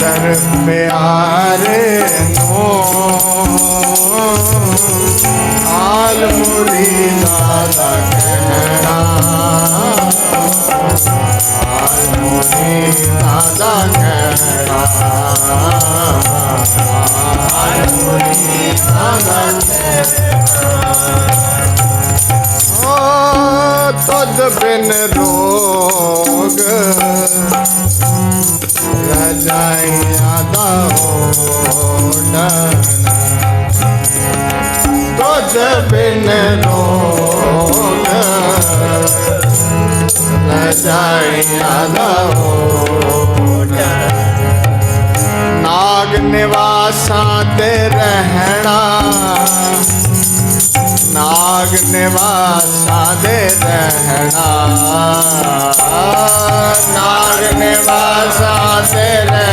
ਦਰ ਪਿਆਰੇ ਨੂੰ ਆਲ ਮੁਰੀਦਾ ਦਾ ਕਹਿਣਾ ਆਲ ਮੁਰੀਦਾ ਦਾ ਕਹਿਣਾ ਆਲ ਮੁਰੀਦਾ ਦਾ ਓ ਤਦ ਬਿਨ ਰੋਗ। ਰਜਾਈਆਂ ਦਾ ਹੋਣਾ ਤੁਝ ਬਿਨ ਰੋਗ। ਰਜਾਈਆਂ ਦਾ ਹੋਣਾ ਨਾਗ ਨਿਵਾਸਾਂ ਤੇ ਰਹਿਣਾ। ਨਾਗ ਨਿਵਾਸਾਂ ਦੇ ਰਹਿਣਾ ਨਾਗ ਨਿਵਾਸਾਂ ਦੇ ਰਹਿਣਾ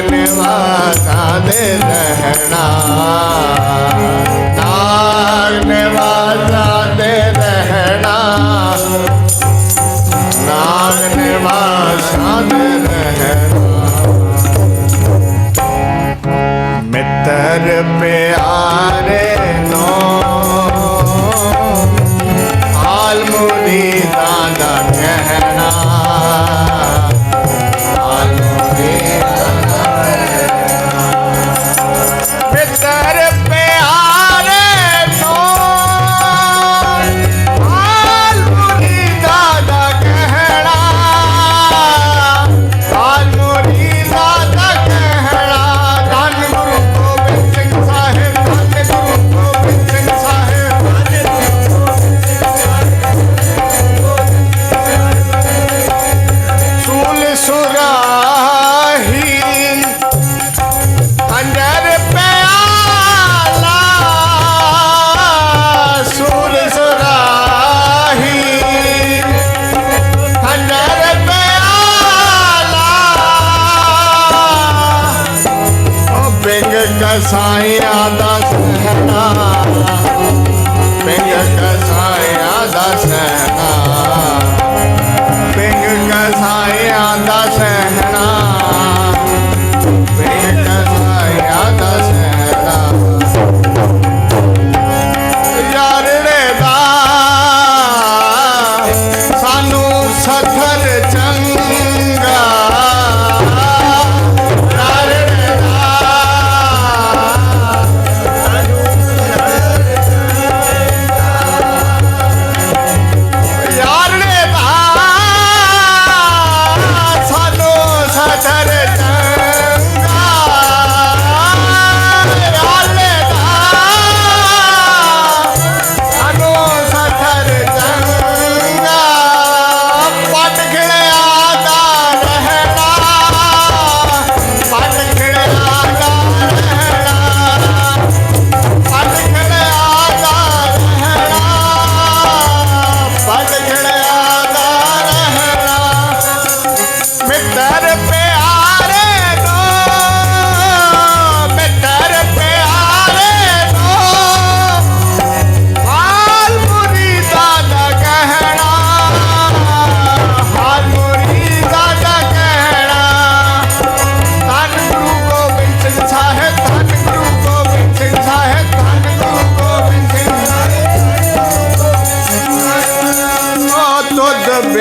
ਨਿਵਾਸਾਂ ਦੇ ਰਹਿਣਾ। ਨਾਗ ਨਿਵਾਸਾਂ ਦੇ ਰਹਿਣਾ। ਨਾਗ ਨਿਵਾਸਾਂ ਦੇ ਰਹਿਣਾ। ਮਿੱਤਰ ਪਿਆਰੇ ਬਿੰਗ ਕਸਾਈਆਂ ਦਾ ਸਹਣਾ ਬਿੰਗ ਕਸਾਈਆਂ ਦਾ ਸਹਣਾ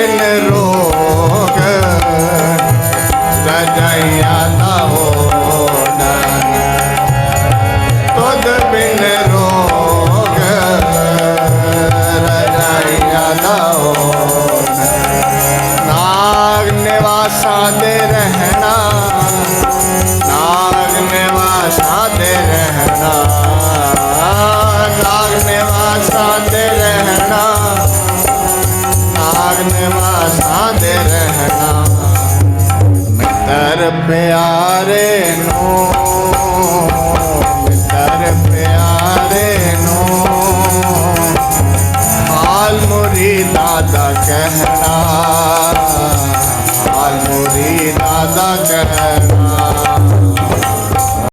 ਬਿਨ ਰੋਗ ਰਜਾਈਆ ਨਾ ਹੋਣਾ ਤੁਧ ਬਿਨ ਰੋਗ ਰਜਾਈਆ ਨਾ ਹੋਣਾ ਨਾਗ ਨਿਵਾਸਾਂ ਦੇ ਰਹਿਣਾ